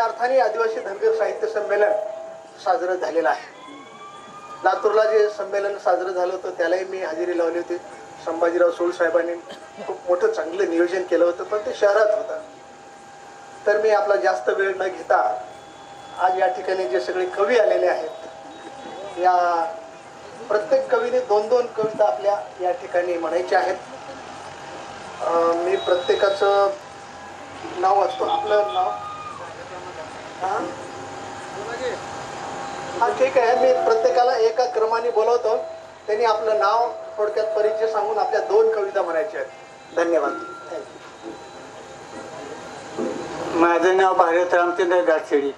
अर्थाने आदिवासी धनगर साहित्य संमेलन साजरं झालेलं आहे. लातूरला जे संमेलन साजरं झालं होतं त्यालाही मी हजेरी लावली होती. संभाजीराव सोळ साहेबांनी खूप मोठं चांगलं नियोजन केलं होतं पण ते शहरात होतं. तर मी आपला जास्त वेळ न घेता आज या ठिकाणी जे सगळे कवी आलेले आहेत या प्रत्येक कवीने दोन दोन कविता आपल्या या ठिकाणी म्हणायच्या आहेत. मी प्रत्येकाचं नाव वाचतो. आपलं नाव? हा? हा ठीक आहे. मी प्रत्येकाला एका क्रमाने बोलवतो. त्यांनी आपलं नाव थोडक्यात परिचय सांगून आपल्या दोन कविता म्हणायच्या आहेत. धन्यवाद. माझं नाव भारत रामचंद्र गाडछेडी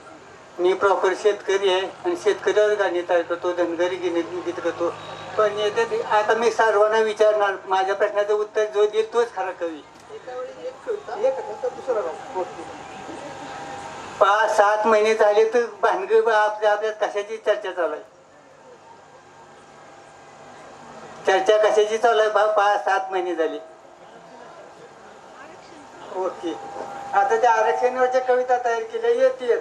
मी प्रॉपर शेतकरी आहे आणि शेतकऱ्यावर गाणी तयार करतो धनगरी गिनीत गीत करतो. पण याच्यात आता मी सर्वांना विचारणार माझ्या प्रश्नाचं उत्तर जो देईल तोच खरा कवी. पाच सात महिने झाले तर भानगड आपल्या आपल्यात कशाची चर्चा चालू आहे? चर्चा कशाची चालू आहे? भाऊ पाच सात महिने झाली. ओके. आता त्या आरक्षणावरच्या कविता तयार केल्या. येते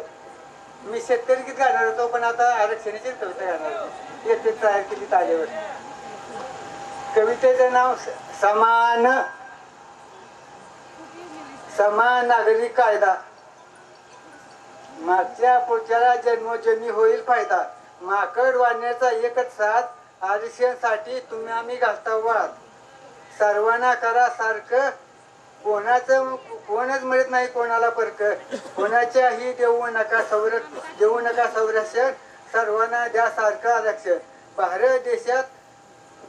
मी शेतकरी गीत गाणार होतो पण आता आरक्षणाचीच कविता गाणार होतो. येते तयार केली ताजेवर कवितेचं नाव समान समान नागरिक कायदा. मागच्या पुढच्याला जन्मोजन्मी होईल फायदा. माकड वाढण्याचा एकच साथ आरक्षणासाठी तुम्ही आम्ही घालता वाद. सर्वांना करा सारखं. कोणाचं कोणच मिळत नाही कोणाला फरक कोणाच्याही देऊ नका संरक्षण देऊ नका संरक्षण. सर्वांना द्या सारखं आरक्षण. भारत देशात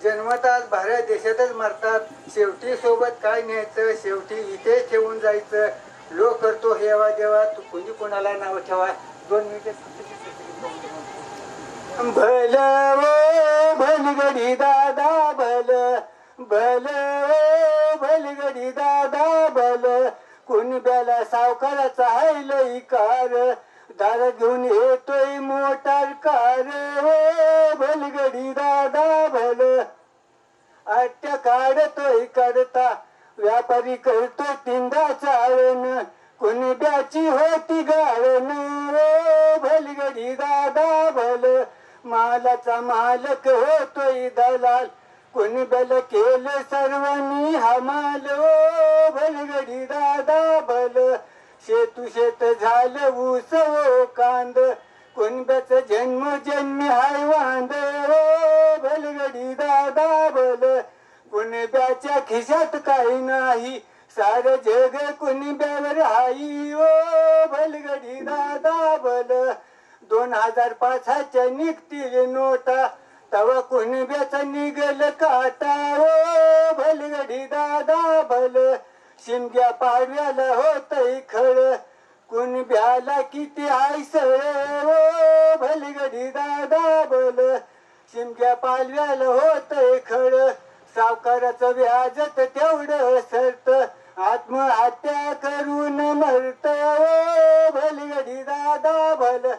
जन्मतात भारत देशातच मरतात. शेवटी सोबत काय न्यायचं? शेवटी इथे ठेवून जायचं. लोक करतो हेवा देवा तू कोणी कोणाला नाव ठेवा? दोन मिनिटे भल ओ भलगडी दादा भल भल भलगडी दादा भल कुणब्याला सावकाराचा आहे लई कार दार घेऊन येतोय मोटार कार. हो, भलगडी दादा भल आट्या काढतोय काढता व्यापारी करतो तिंदा चाळण कोणी ब्याची होती गाळण ओ भलगडी दादा भल. मालाचा मालक होतोय दलाल. कोणी बल केलं सर्वांनी हमाल. ओ भलगडी दादा भल. शेतू शेत झालं ऊस ओ कांद. कुणब्याच जन्म जन्मी हाय वांद ओ भलगडी दादा भल कुणब्याच्या खिशात काही नाही. सार जग कुणब्यावर हाई? ओ भलगडी दादा बल. दोन हजार पाचाच्या निघतील नोटा. तवा कुणब्याचा निघल काटा? ओ भलगडी दादा बल. शिमग्या पाडव्याला होतय खळ. कुणब्याला किती आयसळ ओ भलगडी दादा बल. शिमग्या पाडव्याला होतय खळ. सावकाराचं व्याजत तेवढं सरत. आत्महत्या करून मरत. भलगडी दादा भल.